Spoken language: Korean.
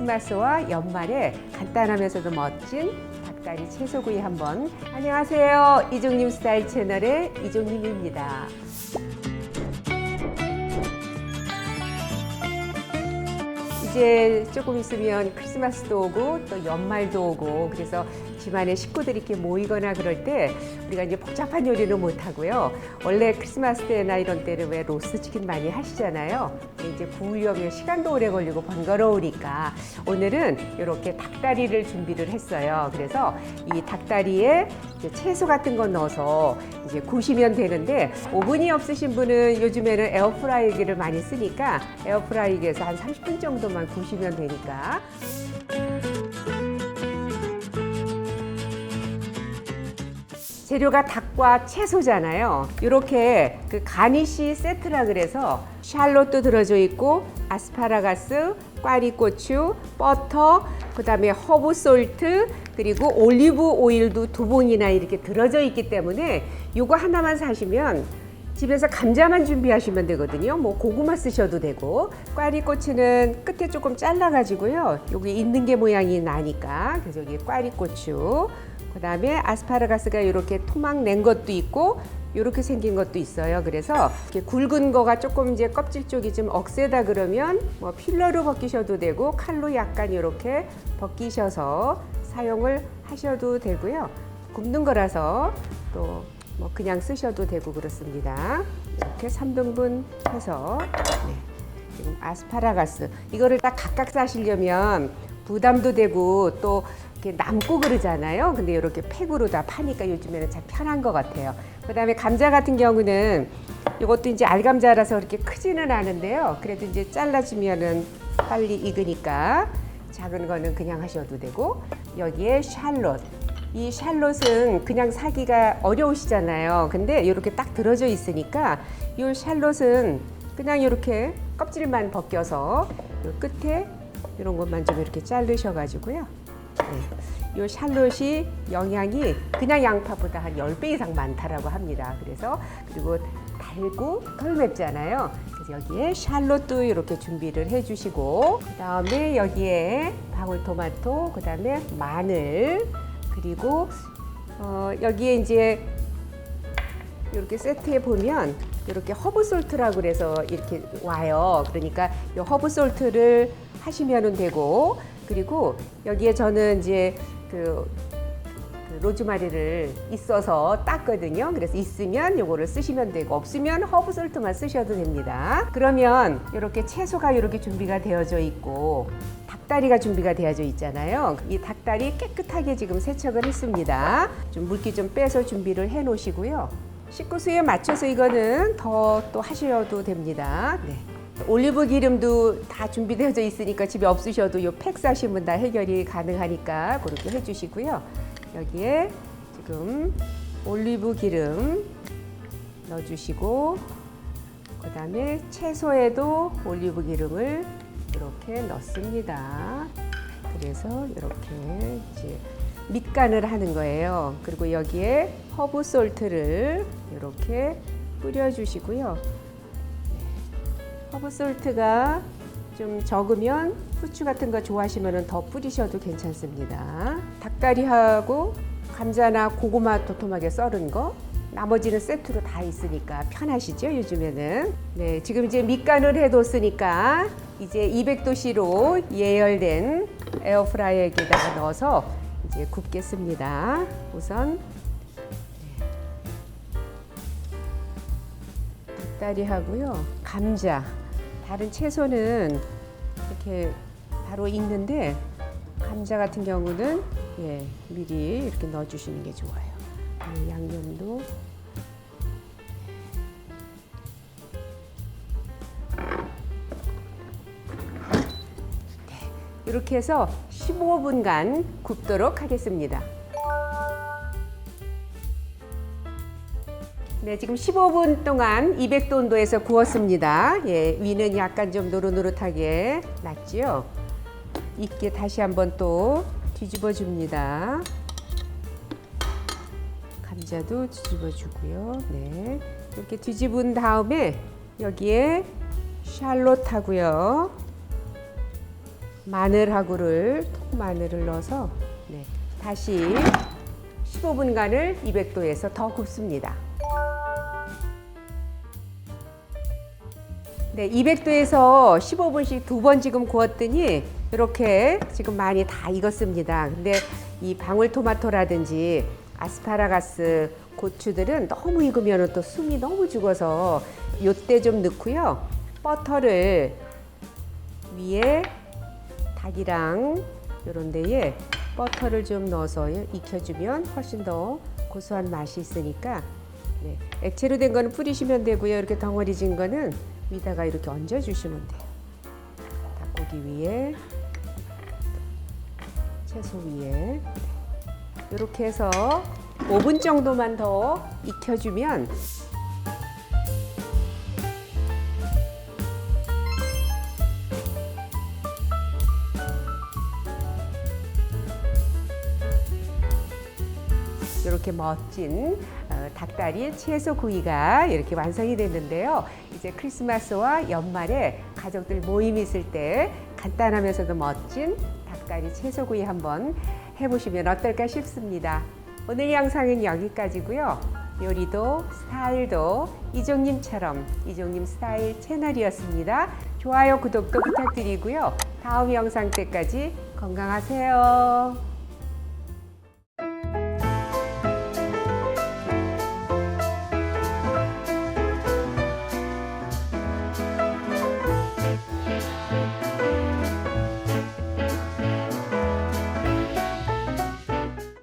크리스마스와 연말에 간단하면서도 멋진 닭다리 채소구이 한번 안녕하세요 이종님 스타일 채널의 이종님입니다. 이제 조금 있으면 크리스마스도 오고 또 연말도 오고 그래서 집안에 식구들이 이렇게 모이거나 그럴 때 우리가 이제 복잡한 요리는 못 하고요. 원래 크리스마스 때나 이런 때는 왜 로스트 치킨 많이 하시잖아요. 이제 구우려면 시간도 오래 걸리고 번거로우니까 오늘은 이렇게 닭다리를 준비를 했어요. 그래서 이 닭다리에 이제 채소 같은 거 넣어서 이제 구우시면 되는데 오븐이 없으신 분은 요즘에는 에어프라이기를 많이 쓰니까 에어프라이기에서 한 30분 정도만 구우시면 되니까 재료가 닭과 채소잖아요. 이렇게 그 가니쉬 세트라 그래서 샬롯도 들어져 있고 아스파라가스, 꽈리고추, 버터, 그다음에 허브 솔트 그리고 올리브 오일도 두 봉이나 이렇게 들어져 있기 때문에 이거 하나만 사시면 집에서 감자만 준비하시면 되거든요. 뭐 고구마 쓰셔도 되고 꽈리고추는 끝에 조금 잘라 가지고요. 여기 있는 게 모양이 나니까 그래서 여기 꽈리고추 그 다음에 아스파라가스가 이렇게 토막 낸 것도 있고 이렇게 생긴 것도 있어요. 그래서 이렇게 굵은 거가 조금 이제 껍질 쪽이 좀 억세다 그러면 뭐 필러로 벗기셔도 되고 칼로 약간 이렇게 벗기셔서 사용을 하셔도 되고요. 굽는 거라서 또 뭐 그냥 쓰셔도 되고 그렇습니다. 이렇게 3등분 해서 네. 지금 아스파라가스 이거를 딱 각각 싸시려면 부담도 되고 또 이렇게 남고 그러잖아요. 근데 이렇게 팩으로 다 파니까 요즘에는 참 편한 것 같아요. 그다음에 감자 같은 경우는 이것도 이제 알감자라서 그렇게 크지는 않은데요. 그래도 이제 잘라주면은 빨리 익으니까 작은 거는 그냥 하셔도 되고 여기에 샬롯 이 샬롯은 그냥 사기가 어려우시잖아요. 근데 이렇게 딱 들어져 있으니까 이 샬롯은 그냥 이렇게 껍질만 벗겨서 요 끝에 이런 것만 좀 이렇게 자르셔가지고요. 네. 이 샬롯이 영양이 그냥 양파보다 한 10배 이상 많다라고 합니다. 그래서 그리고 달고 덜 맵잖아요. 그래서 여기에 샬롯도 이렇게 준비를 해주시고 그 다음에 여기에 방울토마토, 그 다음에 마늘 그리고 어, 여기에 이제 이렇게 세트에 보면 이렇게 허브 솔트라고 그래서 이렇게 와요. 그러니까 이 허브 솔트를 하시면 되고 그리고 여기에 저는 이제 그, 그 로즈마리를 있어서 땄거든요. 그래서 있으면 요거를 쓰시면 되고 없으면 허브 솔트만 쓰셔도 됩니다. 그러면 이렇게 채소가 이렇게 준비가 되어져 있고 닭다리가 준비가 되어져 있잖아요. 이 닭다리 깨끗하게 지금 세척을 했습니다. 좀 물기 좀 빼서 준비를 해 놓으시고요. 식구 수에 맞춰서 이거는 더 또 하셔도 됩니다. 네. 올리브 기름도 다 준비되어져 있으니까 집에 없으셔도 요팩 사시면 다 해결이 가능하니까 그렇게 해주시고요. 여기에 지금 올리브 기름 넣어주시고 그 다음에 채소에도 올리브 기름을 이렇게 넣습니다. 그래서 이렇게 이제 밑간을 하는 거예요. 그리고 여기에 허브 솔트를 이렇게 뿌려주시고요. 허브 솔트가 좀 적으면 후추 같은 거 좋아하시면 더 뿌리셔도 괜찮습니다. 닭다리하고 감자나 고구마 도톰하게 썰은 거 나머지는 세트로 다 있으니까 편하시죠 요즘에는? 네 지금 이제 밑간을 해뒀으니까 이제 200도씨로 예열된 에어프라이어에다가 넣어서 이제 굽겠습니다. 우선 닭다리 하고요. 감자 다른 채소는 이렇게 바로 익는데 감자 같은 경우는 예, 미리 이렇게 넣어주시는 게 좋아요. 이 양념도 네, 이렇게 해서 15분간 굽도록 하겠습니다. 네, 지금 15분 동안 200도 온도에서 구웠습니다. 예, 위는 약간 좀 노릇노릇하게 났지요. 익게 다시 한번 또 뒤집어 줍니다. 감자도 뒤집어 주고요. 네. 이렇게 뒤집은 다음에 여기에 샬롯하고요. 마늘하고를 통 마늘을 넣어서 네, 다시 15분간을 200도에서 더 굽습니다. 네, 200도에서 15분씩 두 번 지금 구웠더니 이렇게 지금 많이 다 익었습니다. 근데 이 방울토마토라든지 아스파라가스, 고추들은 너무 익으면 또 숨이 너무 죽어서 요때 좀 넣고요. 버터를 위에 닭이랑 이런 데에 버터를 좀 넣어서 익혀주면 훨씬 더 고소한 맛이 있으니까 네, 액체로 된 거는 뿌리시면 되고요. 이렇게 덩어리 진 거는 위다가 이렇게 얹어주시면 돼요. 닭고기 위에 채소 위에 이렇게 해서 5분 정도만 더 익혀주면 이렇게 멋진 어, 닭다리 채소 구이가 이렇게 완성이 됐는데요. 이제 크리스마스와 연말에 가족들 모임 있을 때 간단하면서도 멋진 닭다리 채소 구이 한번 해보시면 어떨까 싶습니다. 오늘 영상은 여기까지고요. 요리도 스타일도 이종님처럼 이종님 스타일 채널이었습니다. 좋아요, 구독도 부탁드리고요. 다음 영상 때까지 건강하세요.